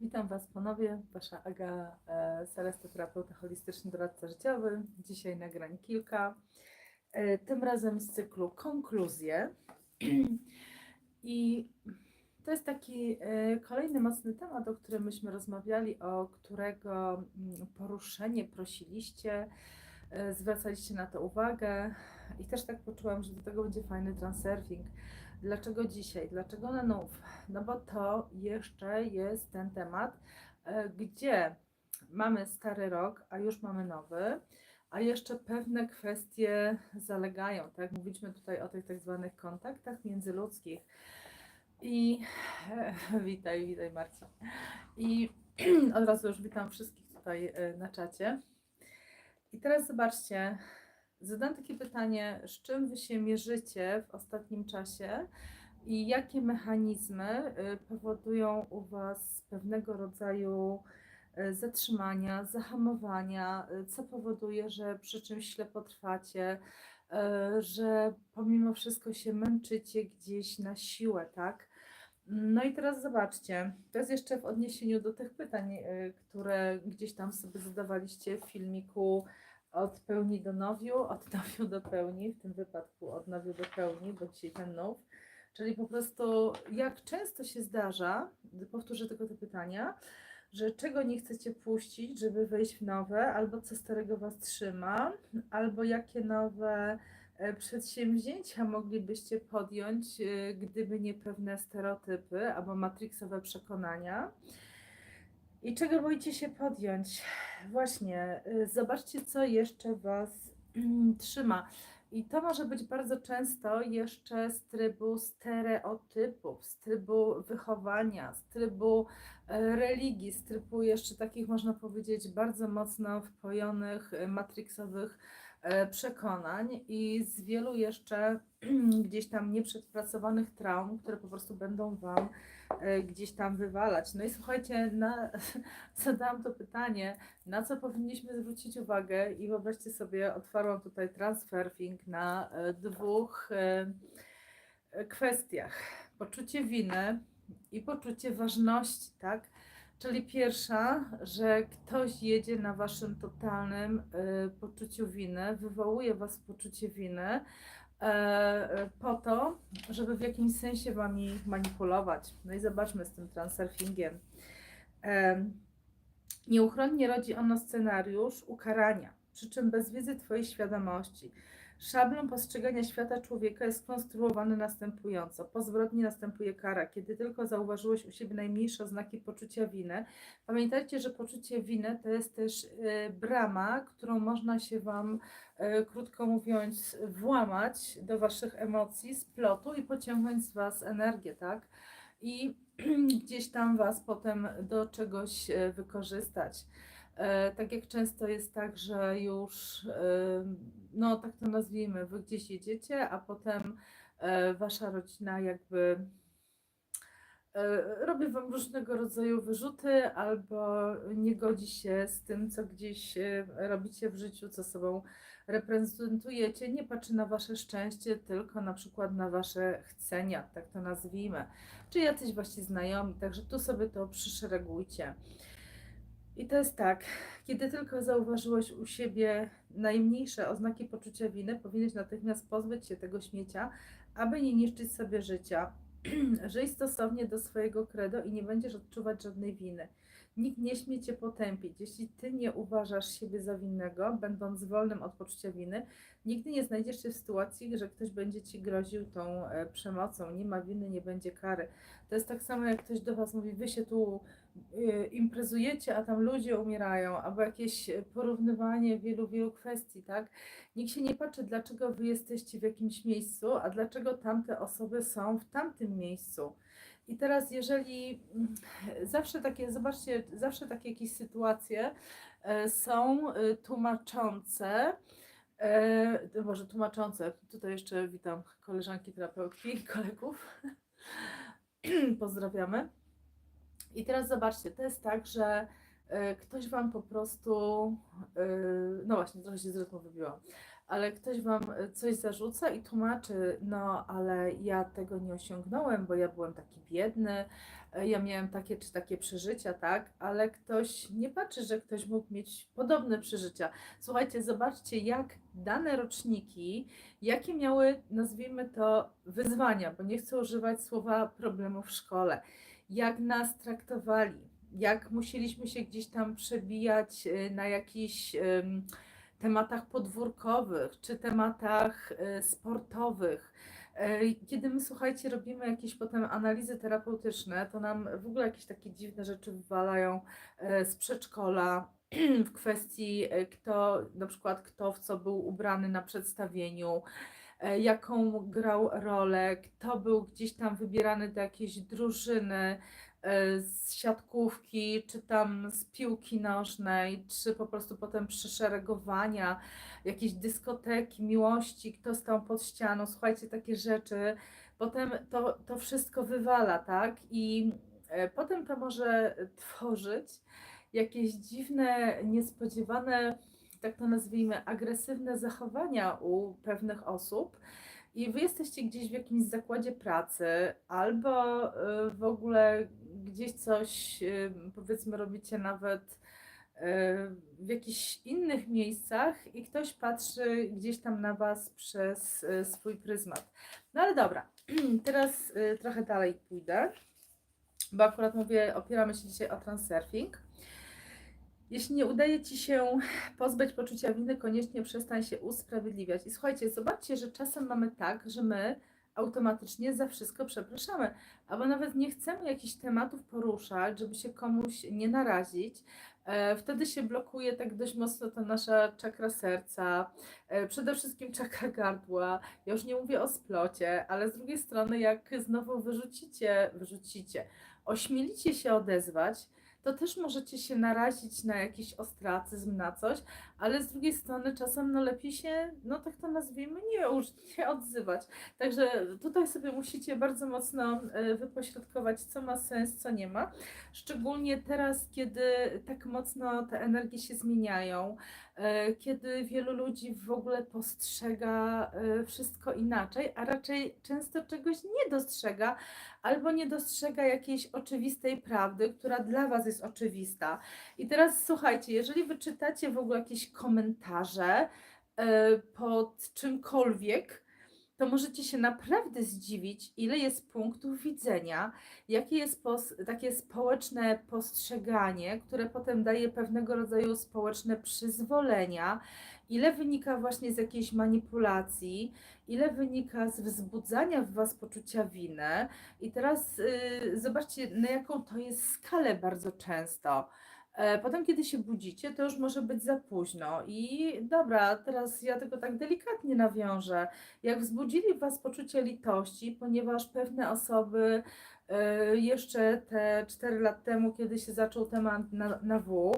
Witam Was ponownie, Wasza Aga e, Celesta, terapeuta holistyczny, doradca życiowy. Dzisiaj nagrań kilka. E, Tym razem z cyklu Konkluzje. I to jest taki e, kolejny mocny temat, o którym myśmy rozmawiali, o którego mm, poruszenie prosiliście, e, zwracaliście na to uwagę. I też tak poczułam, że do tego będzie fajny transurfing. Dlaczego dzisiaj? Dlaczego na nów? No bo to jeszcze jest ten temat, e, gdzie mamy stary rok, a już mamy nowy, a jeszcze pewne kwestie zalegają. Tak, mówiliśmy tutaj o tych tak zwanych kontaktach międzyludzkich. I e, witaj, witaj Marcin. I od razu już witam wszystkich tutaj e, na czacie. I teraz zobaczcie, zadam takie pytanie, z czym wy się mierzycie w ostatnim czasie i jakie mechanizmy y, powodują u was pewnego rodzaju y, zatrzymania, zahamowania, y, co powoduje, że przy czymś ślepo trwacie, że pomimo wszystko się męczycie gdzieś na siłę, tak? No i teraz zobaczcie, to jest jeszcze w odniesieniu do tych pytań, które gdzieś tam sobie zadawaliście w filmiku od pełni do nowiu, od nowiu do pełni, w tym wypadku od nowiu do pełni, bo dzisiaj ten nów. Czyli po prostu jak często się zdarza, powtórzę tylko te pytania, że czego nie chcecie puścić, żeby wejść w nowe, albo co starego was trzyma, albo jakie nowe e, przedsięwzięcia moglibyście podjąć, e, gdyby nie pewne stereotypy albo matrixowe przekonania. I czego boicie się podjąć? Właśnie, y, zobaczcie, co jeszcze Was trzyma. I to może być bardzo często jeszcze z trybu stereotypów, z trybu wychowania, z trybu e, religii, z trybu jeszcze takich, można powiedzieć, bardzo mocno wpojonych, e, matrixowych e, przekonań i z wielu jeszcze gdzieś tam nieprzetpracowanych traum, które po prostu będą Wam gdzieś tam wywalać. No i słuchajcie, na, zadałam to pytanie, na co powinniśmy zwrócić uwagę i wyobraźcie sobie, otwarłam tutaj transferfing na e, dwóch e, e, kwestiach. Poczucie winy i poczucie ważności, tak? Czyli pierwsza, że ktoś jedzie na waszym totalnym e, poczuciu winy, wywołuje was poczucie winy, e, po to, żeby w jakimś sensie wami manipulować. No i zobaczmy z tym transurfingiem. E, Nieuchronnie rodzi ono scenariusz ukarania, przy czym bez wiedzy Twojej świadomości. Szablon postrzegania świata człowieka jest skonstruowany następująco. Po następuje kara. Kiedy tylko zauważyłeś u siebie najmniejsze oznaki poczucia winy, pamiętajcie, że poczucie winy to jest też e, brama, którą można się Wam, e, krótko mówiąc, włamać do Waszych emocji, splotu i pociągnąć z Was energię, tak? I gdzieś tam Was potem do czegoś e, wykorzystać. E, Tak jak często jest tak, że już, e, no tak to nazwijmy, Wy gdzieś jedziecie, a potem e, Wasza rodzina jakby robi Wam różnego rodzaju wyrzuty albo nie godzi się z tym, co gdzieś robicie w życiu, co sobą reprezentujecie, nie patrzy na Wasze szczęście, tylko na przykład na Wasze chcenia, tak to nazwijmy, czy jacyś Wasi znajomi, także tu sobie to przyszeregujcie. I to jest tak, kiedy tylko zauważyłeś u siebie najmniejsze oznaki poczucia winy, powinieneś natychmiast pozbyć się tego śmiecia, aby nie niszczyć sobie życia. Żyj stosownie do swojego credo i nie będziesz odczuwać żadnej winy. Nikt nie śmie cię potępić. Jeśli ty nie uważasz siebie za winnego, będąc wolnym od poczucia winy, nigdy nie znajdziesz się w sytuacji, że ktoś będzie ci groził tą e, przemocą. Nie ma winy, nie będzie kary. To jest tak samo, jak ktoś do was mówi, wy się tu imprezujecie, a tam ludzie umierają, albo jakieś porównywanie wielu, wielu kwestii, tak? Nikt się nie patrzy, dlaczego wy jesteście w jakimś miejscu, a dlaczego tamte osoby są w tamtym miejscu. I teraz, jeżeli mm, zawsze takie, zobaczcie, zawsze takie jakieś sytuacje e, są tłumaczące, e, może tłumaczące, tutaj jeszcze witam koleżanki terapeutki, kolegów, pozdrawiamy. I teraz zobaczcie, to jest tak, że e, ktoś Wam po prostu, e, no właśnie, trochę się z rytmu wybiłam, ale ktoś Wam coś zarzuca i tłumaczy, no ale ja tego nie osiągnąłem, bo ja byłem taki biedny, e, ja miałem takie czy takie przeżycia, tak, ale ktoś nie patrzy, że ktoś mógł mieć podobne przeżycia. Słuchajcie, zobaczcie, jak dane roczniki, jakie miały, nazwijmy to, wyzwania, bo nie chcę używać słowa problemu w szkole, jak nas traktowali, jak musieliśmy się gdzieś tam przebijać e, na jakichś em, tematach podwórkowych czy tematach e, sportowych. E, Kiedy my, słuchajcie, robimy jakieś potem analizy terapeutyczne, to nam w ogóle jakieś takie dziwne rzeczy wywalają z przedszkola w kwestii kto, na przykład kto w co był ubrany na przedstawieniu, jaką grał rolę, kto był gdzieś tam wybierany do jakiejś drużyny e, z siatkówki, czy tam z piłki nożnej, czy po prostu potem przyszeregowania, jakieś dyskoteki, miłości, kto stał pod ścianą, słuchajcie, takie rzeczy. Potem to, to wszystko wywala, tak? I e, potem to może tworzyć jakieś dziwne, niespodziewane, tak to nazwijmy, agresywne zachowania u pewnych osób. I wy jesteście gdzieś w jakimś zakładzie pracy, albo y, w ogóle gdzieś coś, y, powiedzmy, robicie nawet y, w jakichś innych miejscach i ktoś patrzy gdzieś tam na was przez swój pryzmat. No ale dobra, teraz trochę dalej pójdę, bo akurat mówię, opieramy się dzisiaj o transurfing. Jeśli nie udaje Ci się pozbyć poczucia winy, koniecznie przestań się usprawiedliwiać. I słuchajcie, zobaczcie, że czasem mamy tak, że my automatycznie za wszystko przepraszamy, albo nawet nie chcemy jakichś tematów poruszać, żeby się komuś nie narazić. E, Wtedy się blokuje tak dość mocno ta nasza czakra serca, e, przede wszystkim czakra gardła. Ja już nie mówię o splocie, ale z drugiej strony, jak znowu wyrzucicie, wyrzucicie, ośmielicie się odezwać, to też możecie się narazić na jakiś ostracyzm, na coś, ale z drugiej strony czasem no lepiej się, no tak to nazwijmy, nie, już nie odzywać. Także tutaj sobie musicie bardzo mocno e, wypośrodkować, co ma sens, co nie ma. Szczególnie teraz, kiedy tak mocno te energie się zmieniają, kiedy wielu ludzi w ogóle postrzega e, wszystko inaczej, a raczej często czegoś nie dostrzega, albo nie dostrzega jakiejś oczywistej prawdy, która dla Was jest oczywista. I teraz słuchajcie, jeżeli wyczytacie w ogóle jakieś komentarze e, pod czymkolwiek, to możecie się naprawdę zdziwić, ile jest punktów widzenia, jakie jest takie społeczne postrzeganie, które potem daje pewnego rodzaju społeczne przyzwolenia, ile wynika właśnie z jakiejś manipulacji, ile wynika z wzbudzania w Was poczucia winy. I teraz y, zobaczcie, na jaką to jest skalę bardzo często. E, Potem, kiedy się budzicie, to już może być za późno. I dobra, teraz ja tego tak delikatnie nawiążę. Jak wzbudzili w Was poczucie litości, ponieważ pewne osoby e, jeszcze te 4 lat temu, kiedy się zaczął temat na, na W,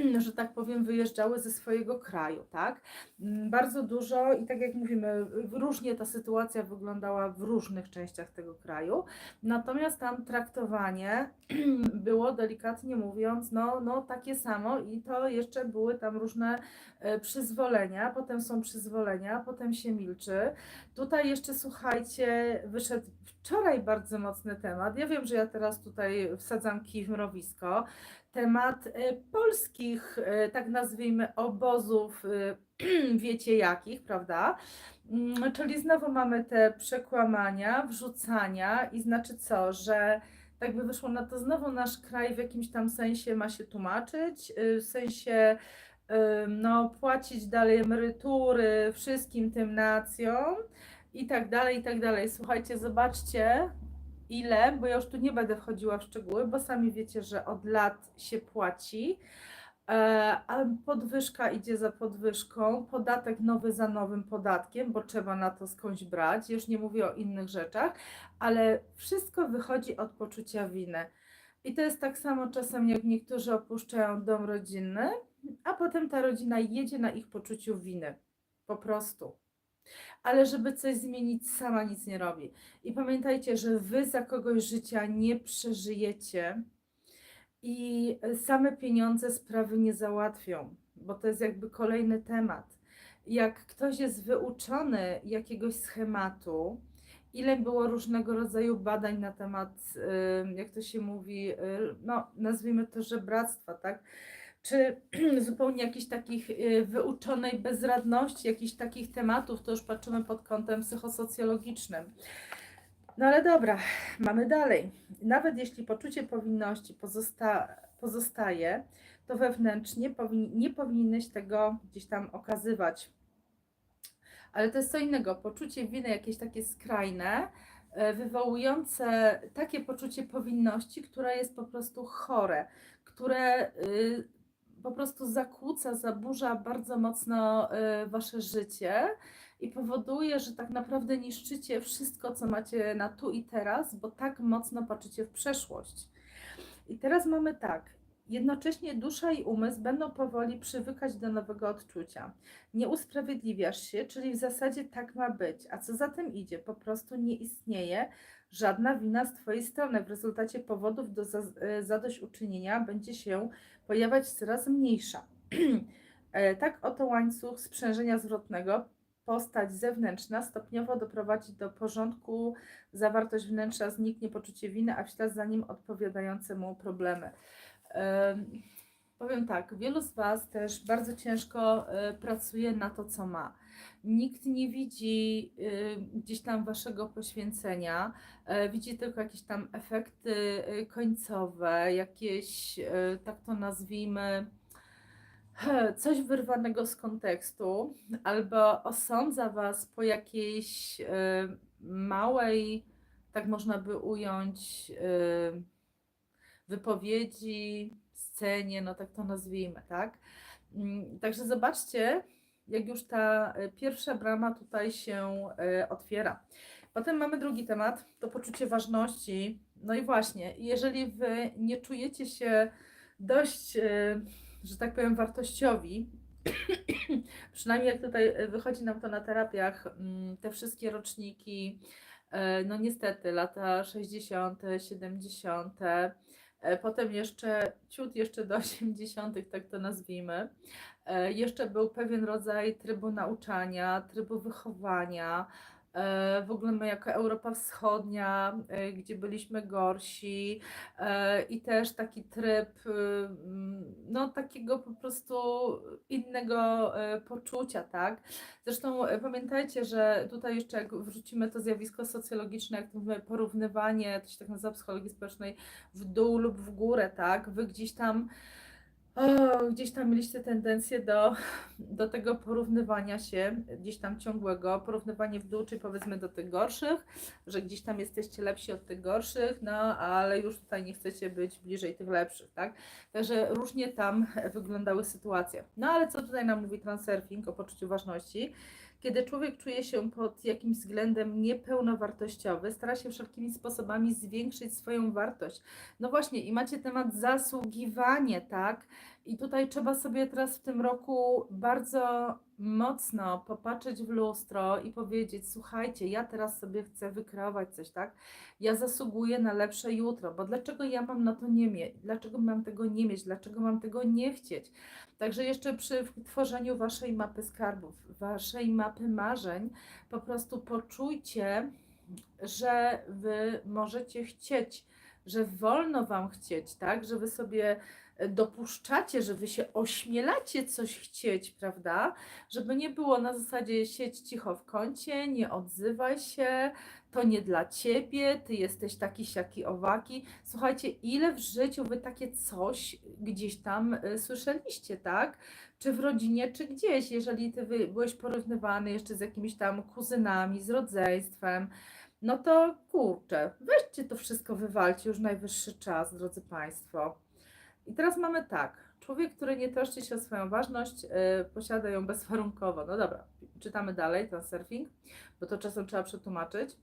że tak powiem, wyjeżdżały ze swojego kraju, tak? Mm, Bardzo dużo i tak jak mówimy, różnie ta sytuacja wyglądała w różnych częściach tego kraju. Natomiast tam traktowanie było delikatnie mówiąc, no, no takie samo i to jeszcze były tam różne e, przyzwolenia, potem są przyzwolenia, potem się milczy. Tutaj jeszcze słuchajcie, wyszedł wczoraj bardzo mocny temat. Ja wiem, że ja teraz tutaj wsadzam kij w mrowisko. Temat e, polskich, e, tak nazwijmy, obozów, e, wiecie jakich, prawda? Mm, Czyli znowu mamy te przekłamania, wrzucania i znaczy co, że tak by wyszło na to znowu nasz kraj w jakimś tam sensie ma się tłumaczyć, w sensie no, płacić dalej emerytury wszystkim tym nacjom i tak dalej, i tak dalej. Słuchajcie, zobaczcie ile, bo ja już tu nie będę wchodziła w szczegóły, bo sami wiecie, że od lat się płaci. E, A podwyżka idzie za podwyżką, podatek nowy za nowym podatkiem, bo trzeba na to skądś brać. Już nie mówię o innych rzeczach, ale wszystko wychodzi od poczucia winy. I to jest tak samo czasem, jak niektórzy opuszczają dom rodzinny, a potem ta rodzina jedzie na ich poczuciu winy. Po prostu. Ale żeby coś zmienić, sama nic nie robi. I pamiętajcie, że wy za kogoś życia nie przeżyjecie i same pieniądze sprawy nie załatwią, bo to jest jakby kolejny temat. Jak ktoś jest wyuczony jakiegoś schematu ile było różnego rodzaju badań na temat, y, jak to się mówi, y, no nazwijmy to żebractwa, tak? Czy zupełnie jakichś takich y, wyuczonej bezradności, jakichś takich tematów, to już patrzymy pod kątem psychosocjologicznym. No ale dobra, mamy dalej. Nawet jeśli poczucie powinności pozosta pozostaje, to wewnętrznie powin nie powinieneś tego gdzieś tam okazywać. Ale to jest co innego. Poczucie winy jakieś takie skrajne, e, wywołujące takie poczucie powinności, które jest po prostu chore, które y, po prostu zakłóca, zaburza bardzo mocno y, wasze życie i powoduje, że tak naprawdę niszczycie wszystko, co macie na tu i teraz, bo tak mocno patrzycie w przeszłość. I teraz mamy tak. Jednocześnie dusza i umysł będą powoli przywykać do nowego odczucia. Nie usprawiedliwiasz się, czyli w zasadzie tak ma być. A co za tym idzie? Po prostu nie istnieje żadna wina z Twojej strony. W rezultacie powodów do e, zadośćuczynienia będzie się pojawiać coraz mniejsza. E, tak oto łańcuch sprzężenia zwrotnego postać zewnętrzna stopniowo doprowadzi do porządku, zawartość wnętrza zniknie poczucie winy, a w ślad za nim odpowiadające mu problemy. Em, Powiem tak, wielu z Was też bardzo ciężko e, pracuje na to, co ma. Nikt nie widzi e, gdzieś tam Waszego poświęcenia, e, widzi tylko jakieś tam efekty końcowe, jakieś, tak to nazwijmy, coś wyrwanego z kontekstu, albo osądza Was po jakiejś małej, tak można by ująć, wypowiedzi, scenie, no tak to nazwijmy, tak? Mm, Także zobaczcie, jak już ta e, pierwsza brama tutaj się e, otwiera. Potem mamy drugi temat, to poczucie ważności. No i właśnie, jeżeli wy nie czujecie się dość, e, że tak powiem, wartościowi, przynajmniej jak tutaj wychodzi nam to na terapiach, mm, te wszystkie roczniki, no niestety, lata 60., 70., E, Potem jeszcze ciut jeszcze do 80., tak to nazwijmy. E, Jeszcze był pewien rodzaj trybu nauczania, trybu wychowania. E, W ogóle my jako Europa Wschodnia, e, gdzie byliśmy gorsi e, i też taki tryb, no takiego po prostu innego poczucia, tak? Zresztą pamiętajcie, że tutaj jeszcze jak wrzucimy to zjawisko socjologiczne, jak mówimy, porównywanie, to się tak nazywa psychologii społecznej, w dół lub w górę, tak? Wy gdzieś tam, o, gdzieś tam mieliście tendencję do, do tego porównywania się, gdzieś tam ciągłego, porównywanie w dół, czyli powiedzmy do tych gorszych, że gdzieś tam jesteście lepsi od tych gorszych, no ale już tutaj nie chcecie być bliżej tych lepszych, tak? Także różnie tam wyglądały sytuacje. No ale co tutaj nam mówi transurfing o poczuciu ważności? Kiedy człowiek czuje się pod jakimś względem niepełnowartościowy, stara się wszelkimi sposobami zwiększyć swoją wartość. No właśnie, i macie temat zasługiwanie, tak? I tutaj trzeba sobie teraz w tym roku bardzo mocno popatrzeć w lustro i powiedzieć: Słuchajcie, ja teraz sobie chcę wykreować coś, tak? Ja zasługuję na lepsze jutro, bo dlaczego ja mam na to nie mieć? Dlaczego mam tego nie mieć? Dlaczego mam tego nie chcieć? Także jeszcze przy tworzeniu waszej mapy skarbów, waszej mapy marzeń, po prostu poczujcie, że wy możecie chcieć, że wolno wam chcieć, tak? Że wy sobie e, dopuszczacie, że wy się ośmielacie coś chcieć, prawda? Żeby nie było na zasadzie siedź cicho w kącie, nie odzywaj się, to nie dla ciebie, ty jesteś taki siaki owaki. Słuchajcie, ile w życiu wy takie coś gdzieś tam y, słyszeliście, tak? Czy w rodzinie, czy gdzieś, jeżeli ty byłeś porównywany jeszcze z jakimiś tam kuzynami, z rodzeństwem, no to kurczę, weźcie to wszystko, wywalcie, już najwyższy czas, drodzy Państwo. I teraz mamy tak. Człowiek, który nie troszczy się o swoją ważność, y, posiada ją bezwarunkowo. No dobra, czytamy dalej ten surfing, bo to czasem trzeba przetłumaczyć.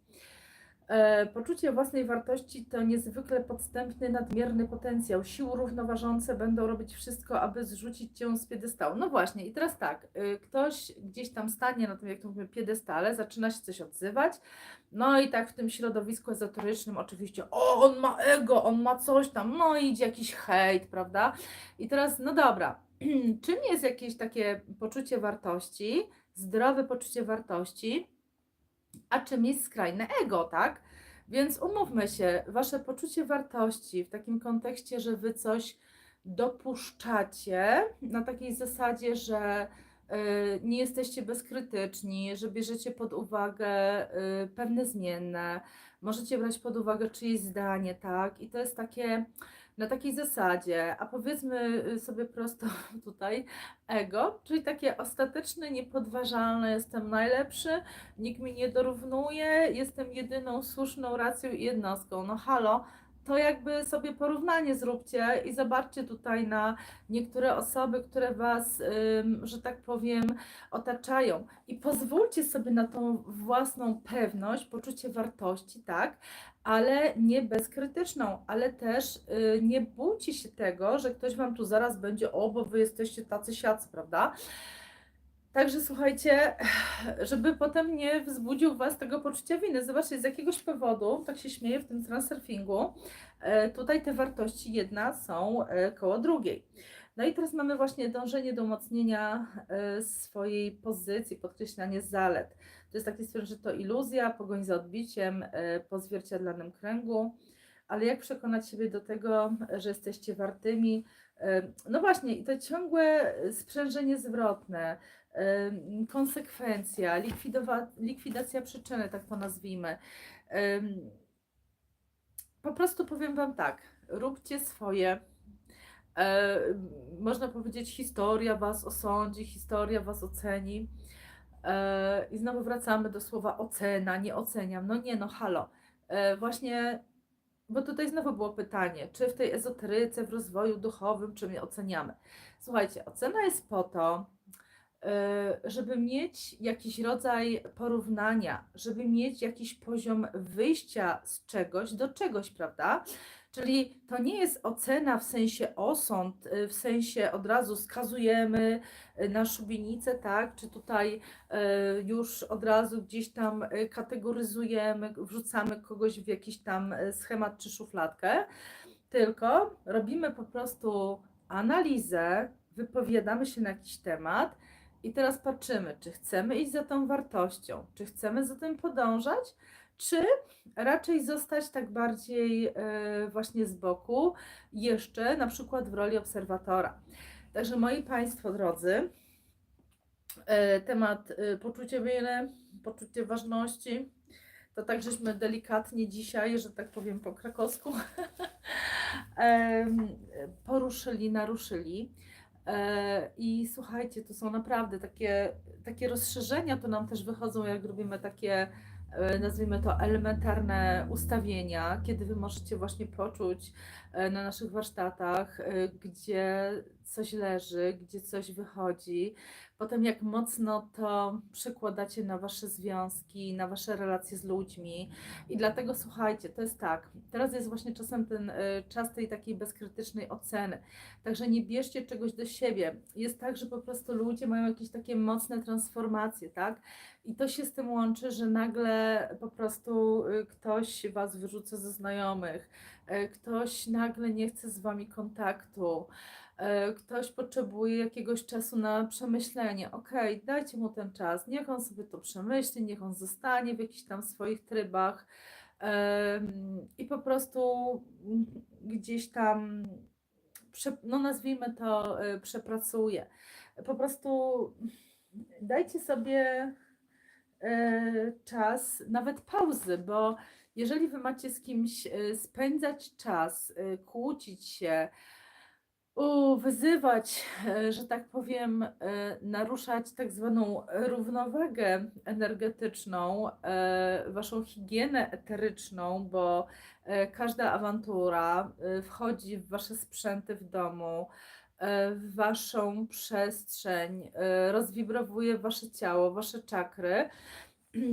E, Poczucie własnej wartości to niezwykle podstępny, nadmierny potencjał. Siły równoważące będą robić wszystko, aby zrzucić cię z piedestału. No właśnie, i teraz tak, y, ktoś gdzieś tam stanie na tym, jak to mówię, piedestale, zaczyna się coś odzywać, no i tak w tym środowisku ezoterycznym oczywiście, o, on ma ego, on ma coś tam, no idzie jakiś hejt, prawda? I teraz, no dobra, czym jest jakieś takie poczucie wartości, zdrowe poczucie wartości? A czym jest skrajne ego, tak? Więc umówmy się, wasze poczucie wartości w takim kontekście, że wy coś dopuszczacie na takiej zasadzie, że y, nie jesteście bezkrytyczni, że bierzecie pod uwagę y, pewne zmienne, możecie brać pod uwagę czyjeś zdanie, tak? I to jest takie na takiej zasadzie, a powiedzmy y, sobie prosto tutaj ego, czyli takie ostateczne, niepodważalne, jestem najlepszy, nikt mi nie dorównuje, jestem jedyną słuszną racją i jednostką. No halo, to jakby sobie porównanie zróbcie i zobaczcie tutaj na niektóre osoby, które Was, że tak powiem, otaczają. I pozwólcie sobie na tą własną pewność, poczucie wartości, tak? Ale nie bezkrytyczną, ale też y, nie bójcie się tego, że ktoś Wam tu zaraz będzie, o, bo Wy jesteście tacy siacy, prawda? Także słuchajcie, żeby potem nie wzbudził Was tego poczucia winy. Zobaczcie, z jakiegoś powodu, tak się śmieję w tym transurfingu, e, tutaj te wartości jedna są e, koło drugiej. No i teraz mamy właśnie dążenie do umocnienia e, swojej pozycji, podkreślanie zalet. To jest taki stwierdzenie, że to iluzja, pogoń za odbiciem po zwierciadlanym kręgu. Ale jak przekonać siebie do tego, że jesteście wartymi? No właśnie, i to ciągłe sprzężenie zwrotne, konsekwencja, likwidacja przyczyny, tak to nazwijmy. Po prostu powiem Wam tak, róbcie swoje. E, można powiedzieć, historia Was osądzi, historia Was oceni. E, I znowu wracamy do słowa ocena, nie oceniam. No nie, no halo. E, właśnie, bo tutaj znowu było pytanie, czy w tej ezoteryce, w rozwoju duchowym, czy my oceniamy? Słuchajcie, ocena jest po to, żeby mieć jakiś rodzaj porównania, żeby mieć jakiś poziom wyjścia z czegoś do czegoś, prawda? Czyli to nie jest ocena w sensie osąd, y, w sensie od razu skazujemy y, na szubienicę, tak? Czy tutaj już od razu gdzieś tam kategoryzujemy, wrzucamy kogoś w jakiś tam schemat czy szufladkę, tylko robimy po prostu analizę, wypowiadamy się na jakiś temat i teraz patrzymy, czy chcemy iść za tą wartością, czy chcemy za tym podążać, czy raczej zostać tak bardziej e, właśnie z boku, jeszcze na przykład w roli obserwatora. Także moi Państwo drodzy, e, temat e, poczucie winy, poczucie ważności, to tak żeśmy delikatnie dzisiaj, że tak powiem po krakowsku, poruszyli, naruszyli. E, I słuchajcie, to są naprawdę takie, takie rozszerzenia, to nam też wychodzą, jak robimy takie, e, nazwijmy to, elementarne ustawienia, kiedy wy możecie właśnie poczuć e, na naszych warsztatach, gdzie coś leży, gdzie coś wychodzi. Potem, jak mocno to przekładacie na wasze związki, na wasze relacje z ludźmi. I dlatego słuchajcie, to jest tak. Teraz jest właśnie czasem ten e, czas tej takiej bezkrytycznej oceny. Także nie bierzcie czegoś do siebie. Jest tak, że po prostu ludzie mają jakieś takie mocne transformacje, tak? I to się z tym łączy, że nagle po prostu y, ktoś was wyrzuca ze znajomych, y, ktoś nagle nie chce z wami kontaktu, y, ktoś potrzebuje jakiegoś czasu na przemyślenie. Okej, dajcie mu ten czas, niech on sobie to przemyśli, niech on zostanie w jakichś tam swoich trybach. I po prostu gdzieś tam no nazwijmy to, y, przepracuje. Po prostu dajcie sobie y, czas, nawet pauzy, bo jeżeli wy macie z kimś spędzać czas, kłócić się, wyzywać, e, że tak powiem, e, naruszać tak zwaną równowagę energetyczną, e, waszą higienę eteryczną, bo każda awantura wchodzi w wasze sprzęty w domu, w waszą przestrzeń, rozwibrowuje wasze ciało, wasze czakry.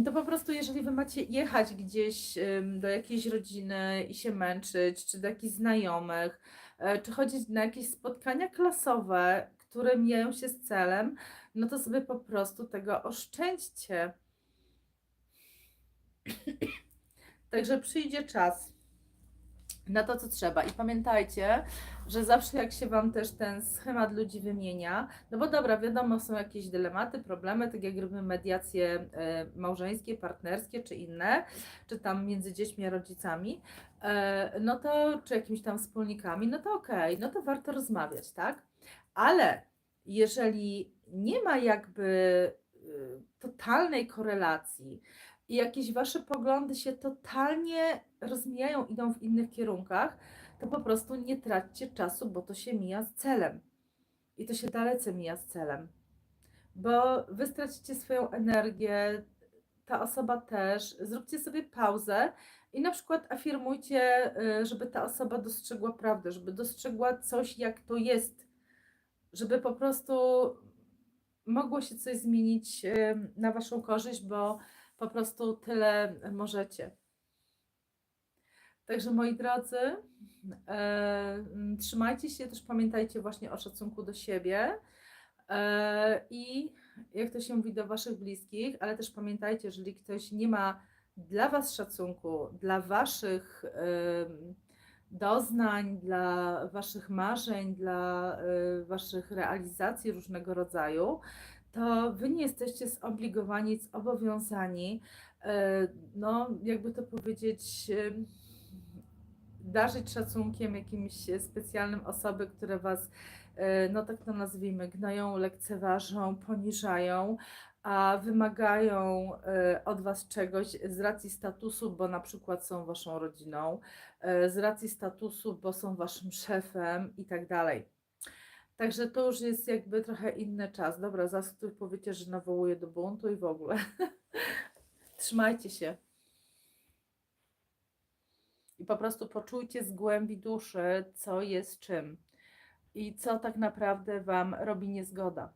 To po prostu, jeżeli wy macie jechać gdzieś do jakiejś rodziny i się męczyć, czy do jakichś znajomych, czy chodzić na jakieś spotkania klasowe, które mijają się z celem, no to sobie po prostu tego oszczędźcie. Także przyjdzie czas na to, co trzeba. I pamiętajcie, że zawsze jak się Wam też ten schemat ludzi wymienia, no bo dobra, wiadomo, są jakieś dylematy, problemy, tak jak robimy mediacje e, małżeńskie, partnerskie czy inne, czy tam między dziećmi a rodzicami, e, no to, czy jakimiś tam wspólnikami, no to okej, no to warto rozmawiać, tak? Ale jeżeli nie ma jakby y, totalnej korelacji i jakieś Wasze poglądy się totalnie rozmijają, idą w innych kierunkach, to po prostu nie traćcie czasu, bo to się mija z celem. I to się dalece mija z celem. Bo wy stracicie swoją energię, ta osoba też. Zróbcie sobie pauzę i na przykład afirmujcie, y, żeby ta osoba dostrzegła prawdę, żeby dostrzegła coś, jak to jest, żeby po prostu mogło się coś zmienić y, na waszą korzyść, bo po prostu tyle możecie. Także moi drodzy, e, trzymajcie się, też pamiętajcie właśnie o szacunku do siebie e, i jak to się mówi do waszych bliskich, ale też pamiętajcie, jeżeli ktoś nie ma dla was szacunku, dla waszych em, doznań, dla waszych marzeń, dla e, waszych realizacji różnego rodzaju, to wy nie jesteście zobligowani, zobowiązani, e, no jakby to powiedzieć, darzyć szacunkiem jakimś specjalnym osoby, które was, e, no tak to nazwijmy, gnają, lekceważą, poniżają, a wymagają e, od was czegoś z racji statusu, bo na przykład są waszą rodziną, e, z racji statusu, bo są waszym szefem i tak dalej. Także to już jest jakby trochę inny czas. Dobra, zaraz powiecie, że nawołuje do buntu i w ogóle. Trzymajcie się. Po prostu poczujcie z głębi duszy, co jest czym i co tak naprawdę Wam robi niezgoda.